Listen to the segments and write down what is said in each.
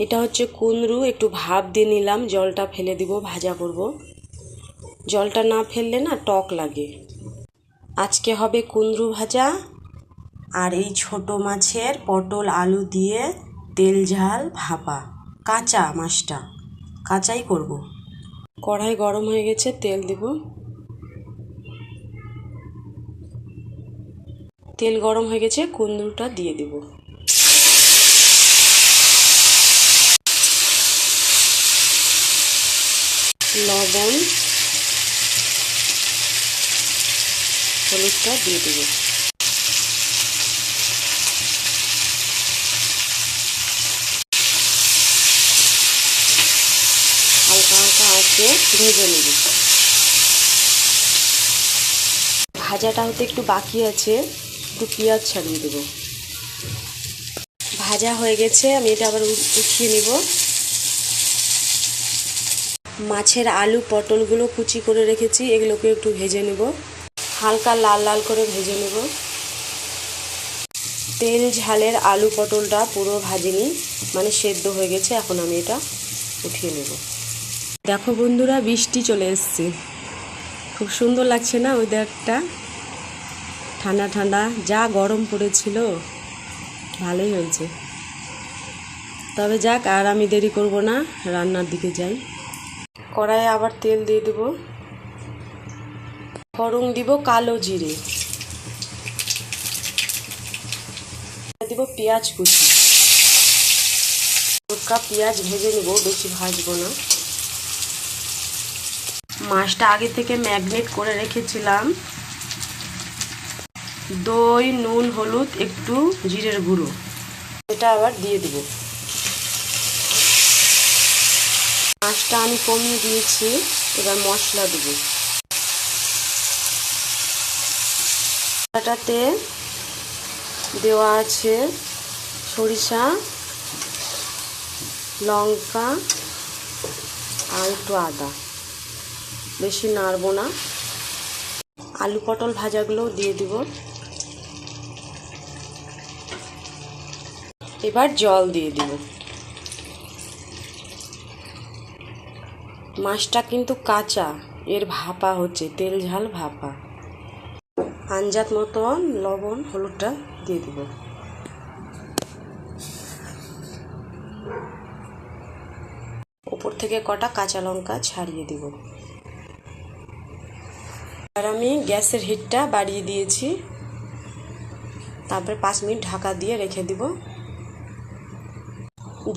এটা হচ্ছে কুনরু একটু ভাপ দিয়ে নিলাম, জলটা ফেলে দিব, ভাজা করব। জলটা না ফেললে না টক লাগে। আজকে হবে কুনরু ভাজা? আর এই ছোট মাছের পটল আলু দিয়ে তেল ঝাল ভাপা। কাঁচা মাছটা। কাঁচাই করব। কড়াই গরম হয়ে গেছে, তেল দেব। তেল গরম হয়ে গেছে, কুন্দরুটা দিয়ে দেব। লবণ। হলুদটা দিয়ে দেবো। হালকা হালকা আঁচে ভেজে নেব। ভাজাটা হতে একটু বাকি আছে, একটু পেঁয়াজ ছাড়িয়ে দেব। ভাজা হয়ে গেছে, আমি এটা আবার উঠিয়ে নেব। মাছের আলু, পটলগুলো কুচি করে রেখেছি, এগুলোকে একটু ভেজে নেব। হালকা লাল লাল করে ভেজে নেব। তেল, ঝালের আলু, পটলটা পুরো ভাজিনি মানে সেদ্ধ হয়ে গেছে, এখন আমি এটা উঠিয়ে নেব। দেখো বন্ধুরা, বৃষ্টি চলে এসছে। খুব সুন্দর লাগছে না ওয়েদারটা ঠান্ডা ঠান্ডা, যা গরম পড়েছিল, ভালোই হয়েছে। তবে যাক, আর আমি দেরি করব না, রান্নার দিকে যাই। কড়াইয়ে আবার তেল দিয়ে দেব। ফড়ং দিব কালো জিরে। দিব পেঁয়াজ কুচি। হালকা পেঁয়াজ ভেজে নেব, বেশি ভাজবো না। মাছটা আগে থেকে ম্যাগনেট করে রেখেছিলাম। দই, নুন, হলুদ, একটু জিরের গুঁড়ো। এটা আবার দিয়ে দেব। মাছটা আমি কমিয়ে দিয়েছি, এবার মশলা দেব। এটাতে দেওয়া আছে সরিষা, লঙ্কা আর একটু আদা। বেশি নাড়বো না। আলু পটল ভাজাগুলোও দিয়ে দিব। এবার জল দিয়ে দিব। মাছটা কিন্তু কাঁচা। এর ভাপা হচ্ছে, তেল ঝাল ভাপা। আঞ্জাত মতন লবণ, হলুদটা দিয়ে দিব। উপর থেকে কটা কাঁচা লঙ্কা ছাড়িয়ে দিব। আর আমি গ্যাসের হিটটা বাড়িয়ে দিয়েছি। তারপরে পাঁচ মিনিট ঢাকা দিয়ে রেখে দিব।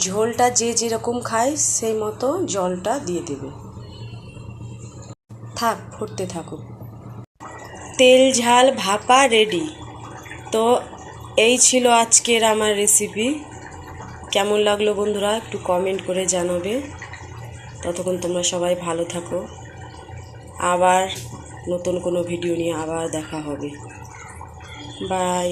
ঝোলটা যে যেরকম খায়, সেই মতো জলটা দিয়ে দেবে। থাক ফুটতে থাকুক তেল, ঝাল, ভাপা রেডি তো এই ছিল আজকের আমার রেসিপি কেমন লাগল বন্ধুরা, একটু কমেন্ট করে জানাবে। ততক্ষণ তোমরা সবাই ভালো থাকো। আবার নতুন কোনো ভিডিও নিয়ে আবার দেখা হবে। বাই